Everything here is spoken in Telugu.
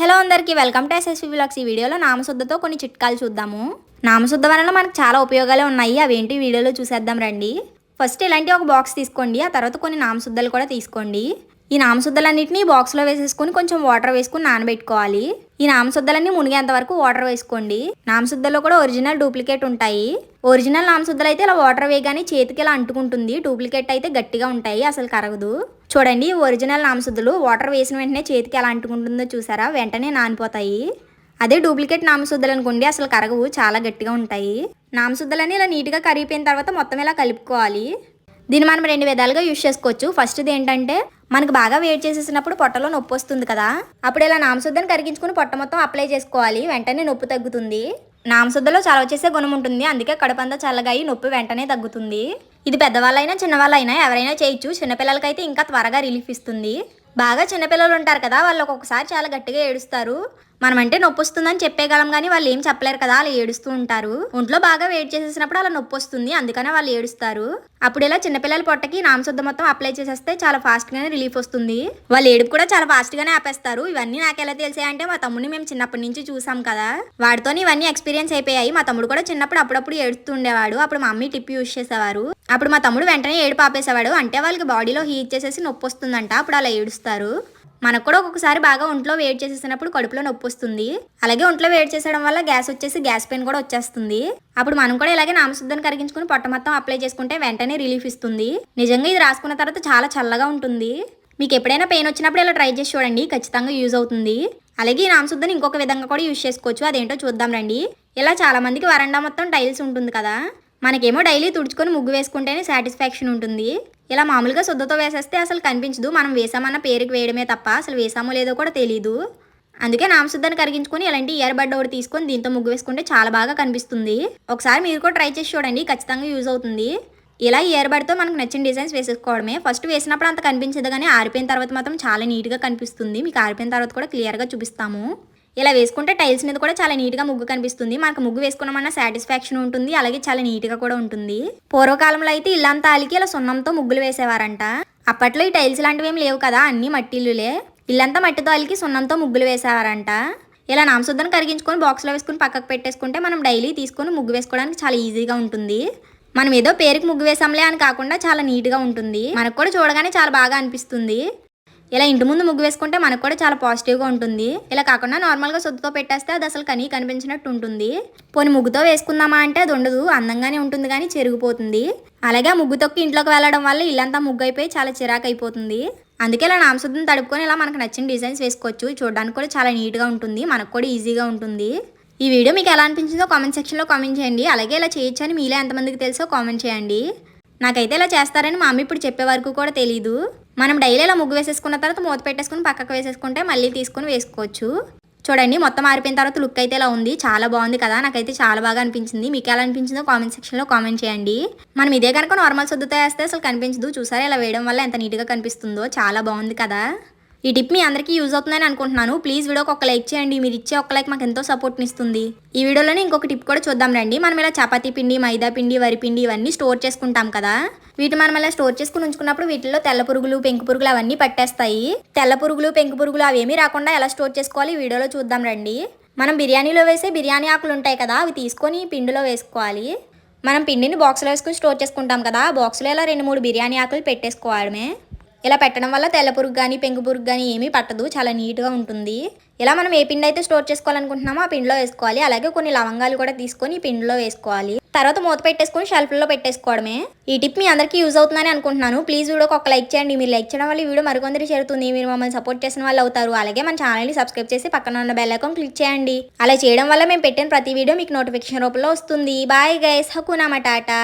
హలో అందరికీ వెల్కమ్ టు ఎస్ఎస్వి బ్లాగ్స్ ఈ వీడియోలో నామశుద్ధతో కొన్ని చిట్కాలు చూద్దాము. నామశుద్ధ వలన మనకు చాలా ఉపయోగాలు ఉన్నాయి. అవేంటి వీడియోలో చూసేద్దాం రండి. ఫస్ట్ ఇలాంటి ఒక బాక్స్ తీసుకోండి. ఆ తర్వాత కొన్ని నామశుద్ధలు కూడా తీసుకోండి. ఈ నామశుద్ధలన్నింటినీ బాక్స్లో వేసేసుకొని కొంచెం వాటర్ వేసుకుని నానబెట్టుకోవాలి. ఈ నామశుద్ధలన్నీ మునిగేంత వరకు వాటర్ వేసుకోండి. నామశుద్ధలో కూడా ఒరిజినల్ డూప్లికేట్ ఉంటాయి. ఒరిజినల్ నామశుద్ధలు అయితే ఇలా వాటర్ వేయగానే చేతికి ఇలా అంటుకుంటుంది. డూప్లికేట్ అయితే గట్టిగా ఉంటాయి అసలు కరగదు. చూడండి ఒరిజినల్ నామశుద్ధులు వాటర్ వేసిన వెంటనే చేతికి ఎలా అంటుకుంటుందో చూసారా? వెంటనే నానిపోతాయి. అదే డూప్లికేట్ నామశుద్ధులు అనుకోండి అసలు కరగవు చాలా గట్టిగా ఉంటాయి. నామశుద్ధులని ఇలా నీట్గా కరిగిపోయిన తర్వాత మొత్తం ఇలా కలుపుకోవాలి. దీన్ని మనం రెండు విధాలుగా యూజ్ చేసుకోవచ్చు. ఫస్ట్ది ఏంటంటే మనకు బాగా వేడి చేసేసినప్పుడు పొట్టలో నొప్పి వస్తుంది కదా. అప్పుడు ఇలా నామశుద్ధాన్ని కరిగించుకుని పొట్ట మొత్తం అప్లై చేసుకోవాలి. వెంటనే నొప్పి తగ్గుతుంది. నామశుద్ధలో చలవ చేసే గుణం ఉంటుంది. అందుకే కడుపంతా చల్లగా అయి నొప్పి వెంటనే తగ్గుతుంది. ఇది పెద్దవాళ్ళైనా చిన్నవాళ్ళైనా ఎవరైనా చేయొచ్చు. చిన్నపిల్లలకైతే ఇంకా త్వరగా రిలీఫ్ ఇస్తుంది. బాగా చిన్నపిల్లలు ఉంటారు కదా వాళ్ళు ఒక్కొక్కసారి చాలా గట్టిగా ఏడుస్తారు. మనమంటే నొప్పి వస్తుందని చెప్పేగలం కానీ వాళ్ళు ఏం చెప్పలేరు కదా అలా ఏడుస్తూ ఉంటారు. ఒంట్లో బాగా వెయిట్ చేసేసినప్పుడు అలా నొప్పి వస్తుంది అందుకనే వాళ్ళు ఏడుస్తారు. అప్పుడు ఇలా చిన్నపిల్లల పొట్టకి నామశుద్ధ మొత్తం అప్లై చేసేస్తే చాలా ఫాస్ట్ గానే రిలీఫ్ వస్తుంది. వాళ్ళు ఏడుపు కూడా చాలా ఫాస్ట్ గానే ఆపేస్తారు. ఇవన్నీ నాకు ఎలా తెలిసాయంటే మా తమ్ముడిని మేము చిన్నప్పటి నుంచి చూసాం కదా. వాడితో ఇవన్నీ ఎక్స్పీరియన్స్ అయిపోయాయి. మా తమ్ముడు కూడా చిన్నప్పుడు అప్పుడప్పుడు ఏడుస్తూ ఉండేవాడు. అప్పుడు మా మమ్మీ టిప్ యూస్ చేసేవారు. అప్పుడు మా తమ్ముడు వెంటనే ఏడుపు ఆపేసేవాడు. అంటే వాళ్ళకి బాడీలో హీట్ చేసేసి నొప్పి వస్తుందంట అప్పుడు అలా ఏడుస్తారు. మనకు కూడా ఒక్కొక్కసారి బాగా ఒంట్లో వేడి చేసేసినప్పుడు కడుపులో నొప్పి వస్తుంది. అలాగే ఒంట్లో వేడి చేసడం వల్ల గ్యాస్ వచ్చేసి గ్యాస్ పెయిన్ కూడా వచ్చేస్తుంది. అప్పుడు మనం కూడా ఇలాగే నామశుద్ధాన్ని కరిగించుకుని పొట్ట మొత్తం అప్లై చేసుకుంటే వెంటనే రిలీఫ్ ఇస్తుంది. నిజంగా ఇది రాసుకున్న తర్వాత చాలా చల్లగా ఉంటుంది. మీకు ఎప్పుడైనా పెయిన్ వచ్చినప్పుడు ఇలా ట్రై చేసి చూడండి ఖచ్చితంగా యూజ్ అవుతుంది. అలాగే ఈ నామశుద్ధాన్ని ఇంకొక విధంగా కూడా యూజ్ చేసుకోవచ్చు. అదేంటో చూద్దాం రండి. ఇలా చాలా మందికి వరండా మొత్తం టైల్స్ ఉంటుంది కదా. మనకేమో డైలీ తుడుచుకొని ముగ్గు వేసుకుంటేనే సాటిస్ఫాక్షన్ ఉంటుంది. ఇలా మామూలుగా శుద్ధతో వేసేస్తే అసలు కనిపించదు. మనం వేసామన్న పేరుకి వేయడమే తప్ప అసలు వేసామో లేదో కూడా తెలియదు అందుకే నామశుద్ధాన్ని కరిగించుకొని ఇలాంటి ఇయర్ బడ్ ఒకటి తీసుకొని దీంతో ముగ్గు వేసుకుంటే చాలా బాగా కనిపిస్తుంది. ఒకసారి మీరు కూడా ట్రై చేసి చూడండి. ఖచ్చితంగా యూజ్ అవుతుంది. ఇలా ఇయర్ బడ్తో మనకు నచ్చిన డిజైన్స్ వేసేసుకోవడమే. ఫస్ట్ వేసినప్పుడు అంత కనిపించదు కానీ ఆరిపోయిన తర్వాత మాత్రం చాలా నీట్గా కనిపిస్తుంది. మీకు ఆరిపోయిన తర్వాత కూడా క్లియర్గా చూపిస్తాము. ఇలా వేసుకుంటే టైల్స్ మీద కూడా చాలా నీట్గా ముగ్గు కనిపిస్తుంది. మనకు ముగ్గు వేసుకున్నామన్న సాటిస్ఫాక్షన్ ఉంటుంది. అలాగే చాలా నీట్గా కూడా ఉంటుంది. పూర్వకాలంలో అయితే ఇల్లంతా అలికి ఇలా సున్నంతో ముగ్గులు వేసేవారంట. అప్పట్లో ఈ టైల్స్ లాంటివి ఏం లేవు కదా అన్ని మట్టి ఇల్లులే ఇల్లంతా మట్టితో అలికి సున్నంతో ముగ్గులు వేసేవారంట. ఇలా నామశుద్ధను కరిగించుకొని బాక్స్లో వేసుకుని పక్కకు పెట్టేసుకుంటే మనం డైలీ తీసుకొని ముగ్గు వేసుకోవడానికి చాలా ఈజీగా ఉంటుంది. మనం ఏదో పేరుకి ముగ్గు వేసాంలే అని కాకుండా చాలా నీట్గా ఉంటుంది. మనకు కూడా చూడగానే చాలా బాగా అనిపిస్తుంది. ఇలా ఇంటి ముందు ముగ్గు వేసుకుంటే మనకు కూడా చాలా పాజిటివ్గా ఉంటుంది. ఇలా కాకుండా నార్మల్గా సొత్తుతో పెట్టేస్తే అది అసలు కనీ కనిపించినట్టు ఉంటుంది. పోనీ ముగ్గుతో వేసుకుందామా అంటే అది ఉండదు. అందంగానే ఉంటుంది కానీ చెరిగిపోతుంది. అలాగే ముగ్గు తొక్కి ఇంట్లోకి వెళ్ళడం వల్ల ఇల్లంతా ముగ్గు అయిపోయి చాలా చిరాకు అయిపోతుంది అందుకే ఇలా నామశుద్ధం తడుపుకొని ఇలా మనకు నచ్చిన డిజైన్స్ వేసుకోవచ్చు. చూడడానికి కూడా చాలా నీట్గా ఉంటుంది. మనకు కూడా ఈజీగా ఉంటుంది. ఈ వీడియో మీకు ఎలా అనిపించిందో కామెంట్ సెక్షన్లో కామెంట్ చేయండి. అలాగే ఇలా చేయొచ్చని మీలో ఎంతమందికి తెలుసో కామెంట్ చేయండి. నాకైతే ఇలా చేస్తారని మా అమ్మ ఇప్పుడు చెప్పే వరకు కూడా తెలీదు. మనం డైలీ ఇలా ముగ్గు వేసేసుకున్న తర్వాత మూత పెట్టేసుకుని పక్కకు వేసేసుకుంటే మళ్ళీ తీసుకుని వేసుకోవచ్చు. చూడండి మొత్తం ఆరిపోయిన తర్వాత లుక్ అయితే ఇలా ఉంది. చాలా బాగుంది కదా? నాకైతే చాలా బాగా అనిపించింది. మీకు ఎలా అనిపించిందో కామెంట్ సెక్షన్లో కామెంట్ చేయండి. మనం ఇదే కనుక నార్మల్ సొద్దుతో వేస్తే అసలు కనిపించదు. చూసారా? ఇలా వేయడం వల్ల ఎంత నీట్గా కనిపిస్తుందో. చాలా బాగుంది కదా? ఈ టిప్ మీ అందరికీ యూజ్ అవుతుందని అనుకుంటున్నాను. ప్లీజ్ వీడియోకి ఒక లైక్ చేయండి. మీరు ఇచ్చే ఒక లైక్ మాకు ఎంతో సపోర్ట్ని ఇస్తుంది. ఈ వీడియోలోనే ఇంకొక టిప్ కూడా చూద్దాం రండి. మనం ఇలా చపాతీ పిండి మైదా పిండి వరి పిండి ఇవన్నీ స్టోర్ చేసుకుంటాం కదా. వీటి మనం ఇలా స్టోర్ చేసుకుని ఉంచుకున్నప్పుడు వీటిలో తెల్ల పురుగులు పెంకు పురుగులు అవన్నీ పట్టేస్తాయి. తెల్ల పురుగులు పెంకు పురుగులు అవేమీ రాకుండా ఎలా స్టోర్ చేసుకోవాలి వీడియోలో చూద్దాం రండి. మనం బిర్యానీలో వేసే బిర్యానీ ఆకులు ఉంటాయి కదా అవి తీసుకొని పిండిలో వేసుకోవాలి. మనం పిండిని బాక్స్లో వేసుకుని స్టోర్ చేసుకుంటాం కదా బాక్స్లో ఇలా రెండు మూడు బిర్యానీ ఆకులు పెట్టేసుకోవడమే. ఇలా పెట్టడం వల్ల తెల్ల పురుగు కానీ పెంకు పురుగు కానీ ఏమీ పట్టదు. చాలా నీట్గా ఉంటుంది. ఇలా మనం ఏ పిండి అయితే స్టోర్ చేసుకోవాలనుకుంటున్నామో ఆ పిండిలో వేసుకోవాలి. అలాగే కొన్ని లవంగాలు కూడా తీసుకొని ఈ పిండిలో వేసుకోవాలి. తర్వాత మూత పెట్టేసుకొని షెల్ఫ్లో పెట్టేసుకోవడమే. ఈ టిప్ మీ అందరికీ యూజ్ అవుతుందని అనుకుంటున్నాను. ప్లీజ్ వీడియోకి ఒక లైక్ చేయండి. మీరు లైక్ చేయడం వల్ల వీడియో మరికొందరు చేరుతుంది. మీరు మమ్మల్ని సపోర్ట్ చేసిన వాళ్ళు అవుతారు. అలాగే మన ఛానల్ని సబ్స్క్రైబ్ చేసి పక్కన ఉన్న బెల్ ఐకాన్ క్లిక్ చేయండి. అలా చేయడం వల్ల మేము పెట్టిన ప్రతి వీడియో మీకు నోటిఫికేషన్ రూపంలో వస్తుంది. Bye guys. హకునా మటాటా